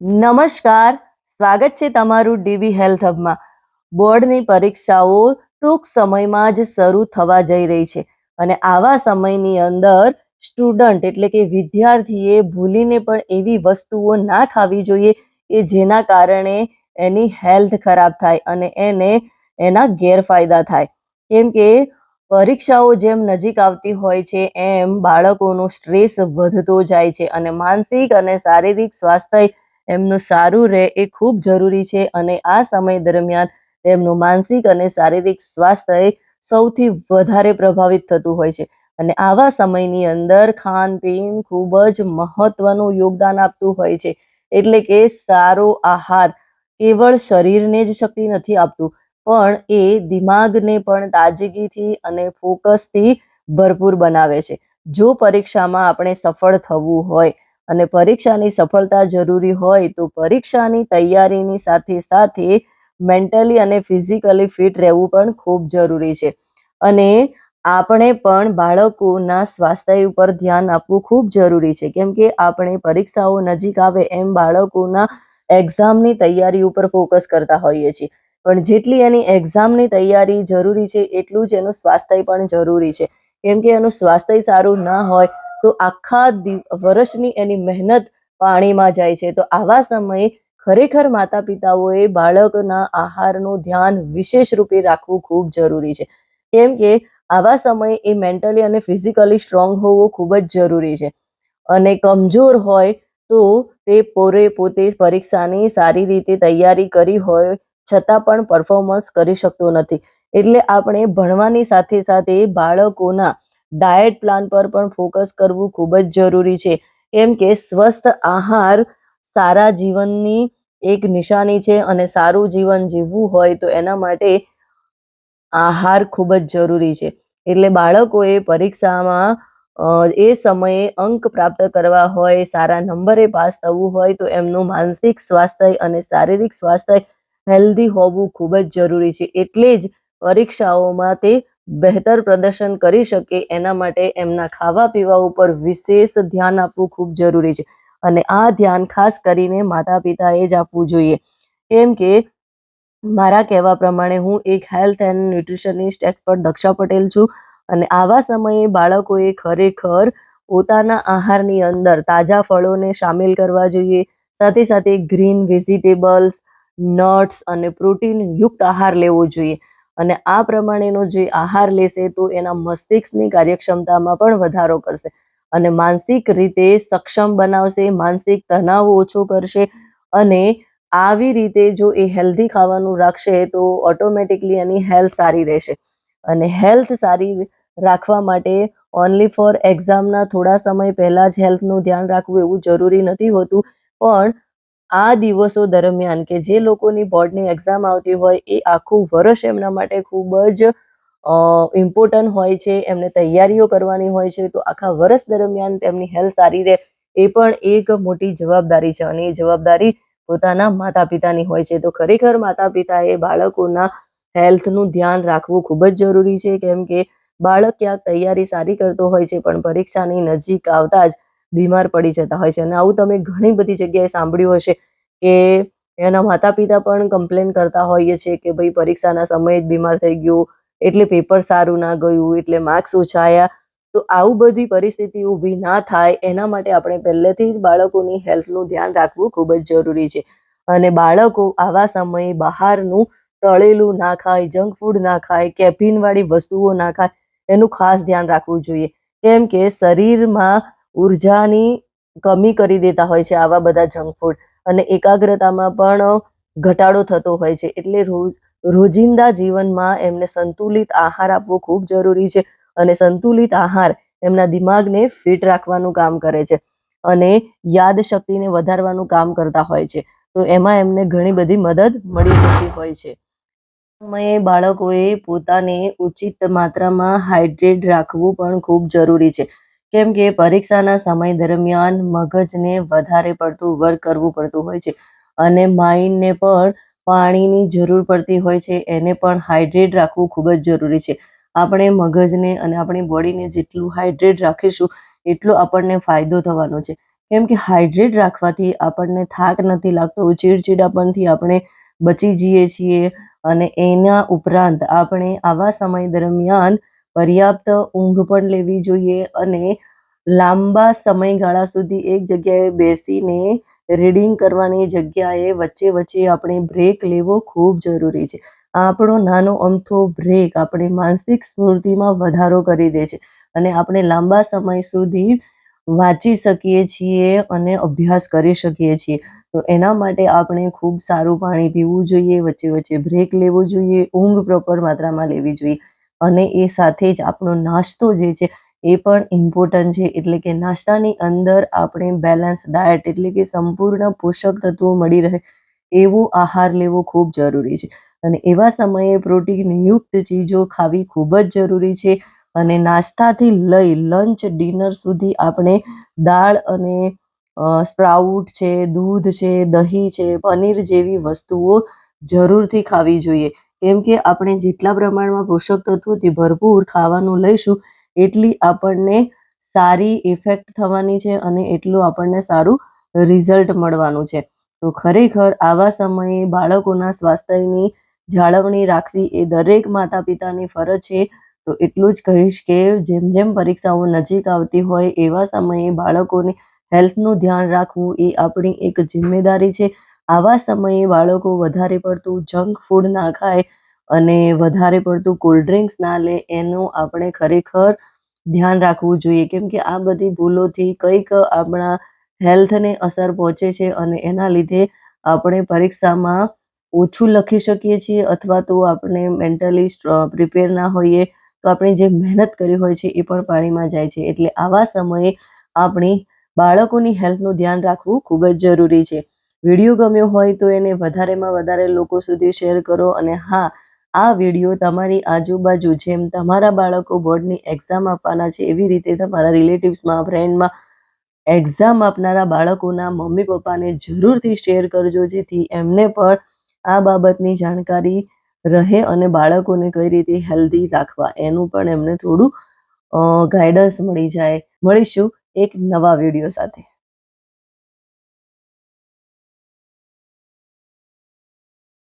નમસ્કાર. સ્વાગત છે તમારું ડીવી હેલ્થ હબમાં. બોર્ડની પરીક્ષાઓ ટૂંક સમયમાં જ શરૂ થવા જઈ રહી છે અને આવા સમયની અંદર સ્ટુડન્ટ એટલે કે વિદ્યાર્થીએ ભૂલીને પણ એવી વસ્તુઓ ના ખાવી જોઈએ કે જેના કારણે એની હેલ્થ ખરાબ થાય અને એને એના ગેરફાયદા થાય. કેમ કે પરીક્ષાઓ જેમ નજીક આવતી હોય છે, એમ બાળકોનો સ્ટ્રેસ વધતો જાય છે અને માનસિક અને શારીરિક સ્વાસ્થ્ય એમનું સારું રહે એ ખૂબ જરૂરી છે અને આ સમય દરમિયાન તેમનું માનસિક અને શારીરિક સ્વાસ્થ્ય સૌથી વધારે પ્રભાવિત થતું હોય છે. અને આવા સમયની અંદર ખાનપીન ખૂબ જ મહત્વનું યોગદાન આપતું હોય છે. એટલે કે સારો આહાર કેવળ શરીરને જ શક્તિ નથી આપતું, પણ એ દિમાગને પણ તાજગીથી અને ફોકસથી ભરપૂર બનાવે છે. જો પરીક્ષામાં આપણે સફળ થવું હોય અને પરીક્ષાની સફળતા જરૂરી હોય તો પરીક્ષાની તૈયારીની સાથે સાથે મેન્ટલી અને ફિઝિકલી ફિટ રહેવું પણ ખૂબ જરૂરી છે. અને આપણે પણ બાળકોના સ્વાસ્થ્ય ઉપર ધ્યાન આપવું ખૂબ જરૂરી છે. કેમ કે આપણે પરીક્ષાઓ નજીક આવે એમ બાળકોના એક્ઝામની તૈયારી ઉપર ફોકસ કરતા હોઈએ છીએ. પણ જેટલી એની એક્ઝામની તૈયારી જરૂરી છે, એટલું જ એનું સ્વાસ્થ્ય પણ જરૂરી છે. કેમ કે એનું સ્વાસ્થ્ય સારું ના હોય તો આખા વર્ષની એની મહેનત પાણીમાં જાય છે. તો આવા સમયે ખરેખર માતા પિતાઓએ બાળકના આહારનું ધ્યાન વિશેષ રૂપે રાખવું ખૂબ જરૂરી છે. કેમ કે આવા સમયે એ મેન્ટલી અને ફિઝિકલી સ્ટ્રોંગ હોવો ખૂબ જ જરૂરી છે. અને કમજોર હોય તો તે પોરે પોતે પરીક્ષાની સારી રીતે તૈયારી કરી હોય છતાં પણ પરફોર્મન્સ કરી શકતો નથી. એટલે આપણે ભણવાની સાથે સાથે બાળકોના ડાયટ પ્લાન પર પણ ફોકસ કરવું ખૂબ જ જરૂરી છે. કેમ કે સ્વસ્થ આહાર સારા જીવનની એક નિશાની છે અને સારું જીવન જીવવું હોય તો એના માટે આહાર ખૂબ જ જરૂરી છે. એટલે બાળકોએ પરીક્ષામાં એ સમયે અંક પ્રાપ્ત કરવા હોય, સારા નંબરે પાસ થવું હોય તો એમનું માનસિક સ્વાસ્થ્ય અને શારીરિક સ્વાસ્થ્ય હેલ્ધી હોવું ખૂબ જ જરૂરી છે. એટલે જ પરીક્ષાઓમાં તે બહેતર પ્રદર્શન કરી શકે એના માટે એમના ખાવા પીવા ઉપર વિશેષ ધ્યાન આપવું ખૂબ જરૂરી છે. અને આ ધ્યાન ખાસ કરીને માતા પિતાએ જ આપવું જોઈએ. કેમ કે મારા કહેવા પ્રમાણે હું એક health and nutritionist expert Daksha Patel છું અને આવા સમયે બાળકોએ ખરેખર પોતાના આહારની અંદર તાજા ફળોને સામેલ કરવા જોઈએ. સાથે સાથે ગ્રીન વેજીટેબલ્સ, નટ્સ અને પ્રોટીન યુક્ત આહાર લેવો જોઈએ. અને આ પ્રમાણેનો જે આહાર લેશે તો એના મસ્તિષ્કની કાર્યક્ષમતામાં પણ વધારો કરશે. અને માનસિક રીતે સક્ષમ બનાવશે, માનસિક તણાવ ઓછો કરશે અને આવી રીતે જો એ હેલ્ધી ખાવાનું રાખશે તો ઓટોમેટિકલી એની હેલ્થ સારી રહેશે. અને હેલ્થ સારી રાખવા માટે ઓનલી ફોર એક્ઝામના થોડા સમય પહેલાં જ હેલ્થનું ધ્યાન રાખવું એવું જરૂરી નથી હોતું, પણ આ દિવસો દરમિયાન કે જે લોકોની બોર્ડની એક્ઝામ આવતી હોય એ આખું વર્ષ એમના માટે ખૂબ જ ઇમ્પોર્ટન્ટ હોય છે. એમને તૈયારીઓ કરવાની હોય છે. તો આખા વર્ષ દરમિયાન તેમની હેલ્થ સારી રહે એ પણ એક મોટી જવાબદારી છે અને એ જવાબદારી પોતાના માતા પિતાની હોય છે. તો ખરેખર માતા પિતાએ બાળકોના હેલ્થનું ધ્યાન રાખવું ખૂબ જ જરૂરી છે. કેમ કે બાળક ક્યાંક તૈયારી સારી કરતો હોય છે, પણ પરીક્ષાની નજીક આવતા જ બીમાર પડી જતા હોય છે. અને આવું તમે ઘણી બધી જગ્યાએ સાંભળ્યું હશે કે એના માતા પિતા પણ કમ્પ્લેન કરતા હોઈએ છે કે ભાઈ પરીક્ષાના સમયે જ બીમાર થઈ ગયું, એટલે પેપર સારું ના ગયું, એટલે માર્ક્સ ઓછાયા તો આવું બધી પરિસ્થિતિ ઊભી ના થાય, એના માટે આપણે પહેલેથી જ બાળકોની હેલ્થનું ધ્યાન રાખવું ખૂબ જ જરૂરી છે. અને બાળકો આવા સમયે બહારનું તળેલું ના ખાય જંક ફૂડ ના ખાય કેફીનવાળી વસ્તુઓ ના ખાય, એનું ખાસ ધ્યાન રાખવું જોઈએ. કેમ કે શરીરમાં ઉર્જાની કમી કરી દેતા હોય છે આવા બધા જંક ફૂડ અને એકાગ્રતામાં પણ ઘટાડો થતો હોય છે. એટલે રોજ, રોજિંદા જીવનમાં એમને સંતુલિત આહાર આપવો ખૂબ જરૂરી છે. અને સંતુલિત આહાર એમના દિમાગને ફિટ રાખવાનું કામ કરે છે. અને યાદશક્તિને વધારવાનું કામ કરતા હોય છે. તો એમાં એમને ઘણી બધી મદદ મળી જતી હોય છે. સમયે બાળકોએ પોતાને ઉચિત માત્રામાં હાઇડ્રેટ રાખવું પણ ખૂબ જરૂરી છે. કેમ કે પરીક્ષાના સમય દરમિયાન મગજને વધારે પડતું વર્ક કરવું પડતું હોય છે અને માઇન્ડને પણ પાણીની જરૂર પડતી હોય છે, એને પણ હાઇડ્રેટ રાખવું ખૂબ જ જરૂરી છે. આપણે મગજને અને આપણી બોડીને જેટલું હાઇડ્રેટ રાખીશું, એટલો આપણને ફાયદો થવાનો છે. કેમ કે હાઇડ્રેટ રાખવાથી આપણને થાક નથી લાગતો ચીડચીડાપણથી આપણે બચી જઈએ છીએ અને એના ઉપરાંત આપણે આવા સમય દરમિયાન પર્યાપ્ત ઊંઘ પણ લેવી જોઈએ અને લાંબા સમયગાળા સુધી એક જગ્યાએ બેસીને રીડિંગ કરવાની જગ્યાએ વચ્ચે વચ્ચે આપણે બ્રેક લેવો ખૂબ જરૂરી છે. આપણો નાનો અમથો બ્રેક આપણી માનસિક સ્ફૂર્તિમાં વધારો કરી દે છે અને આપણે લાંબા સમય સુધી વાંચી શકીએ છીએ અને અભ્યાસ કરી શકીએ છીએ. તો એના માટે આપણે ખૂબ સારું પાણી પીવું જોઈએ, વચ્ચે વચ્ચે બ્રેક લેવો જોઈએ, ઊંઘ પ્રોપર માત્રામાં લેવી જોઈએ. અને એ સાથે જ આપણો નાસ્તો જે છે એ પણ ઇમ્પોર્ટન્ટ છે. એટલે કે નાસ્તાની અંદર આપણે બેલેન્સ ડાયટ એટલે કે સંપૂર્ણ પોષક તત્વો મળી રહે એવો આહાર લેવો ખૂબ જરૂરી છે. અને એવા સમયે પ્રોટીનયુક્ત ચીજો ખાવી ખૂબ જ જરૂરી છે. અને નાસ્તાથી લઈ લંચ ડિનર સુધી આપણે દાળ અને સ્પ્રાઉટ છે, દૂધ છે, દહીં છે, પનીર જેવી વસ્તુઓ જરૂરથી ખાવી જોઈએ. કેમ કે આપણે જેટલા પ્રમાણમાં પોષક તત્વોથી ભરપૂર ખાવાનું લઈશું, એટલી આપણને સારી ઇફેક્ટ થવાની છે અને એટલું આપણને સારું રિઝલ્ટ મળવાનું છે. તો ખરેખર આવા સમયે બાળકોના સ્વાસ્થ્યની જાળવણી રાખવી એ દરેક માતા પિતાની ફરજ છે. તો એટલું જ કહીશ કે જેમ જેમ પરીક્ષાઓ નજીક આવતી હોય એવા સમયે બાળકોની હેલ્થનું ધ્યાન રાખવું એ આપણી એક જિમ્મેદારી છે. આવા સમયે બાળકો વધારે પડતું જંક ફૂડ ના ખાય અને વધારે પડતું કોલ્ડ ડ્રિંક્સ ના લે, એનું આપણે ખરેખર ધ્યાન રાખવું જોઈએ. કેમ કે આ બધી ભૂલોથી કંઈક આપણા હેલ્થને અસર પહોંચે છે અને એના લીધે આપણે પરીક્ષામાં ઓછું લખી શકીએ છીએ અથવા તો આપણે મેન્ટલી પ્રિપેર ના હોઈએ તો આપણે જે મહેનત કરી હોય છે એ પણ પાણીમાં જાય છે. એટલે આવા સમયે આપણી બાળકોની હેલ્થનું ધ્યાન રાખવું ખૂબ જ જરૂરી છે. વીડિયો ગમ્યો હોય તો એને વધારેમાં વધારે લોકો સુધી શેર કરો અને હા, આ વીડિયો તમારી આજુબાજુ જેમ તમારા બાળકો બોર્ડની એક્ઝામ આપવાના છે, એવી રીતે તમારા રિલેટિવ્સમાં, ફ્રેન્ડમાં એક્ઝામ આપનારા બાળકોના મમ્મી પપ્પાને જરૂરથી શેર કરજો, જેથી એમને પણ આ બાબતની જાણકારી રહે અને બાળકોને કઈ રીતે હેલ્ધી રાખવા, એનું પણ એમને થોડું ગાઈડન્સ મળી જાય. મળીશું એક નવા વીડિયો સાથે.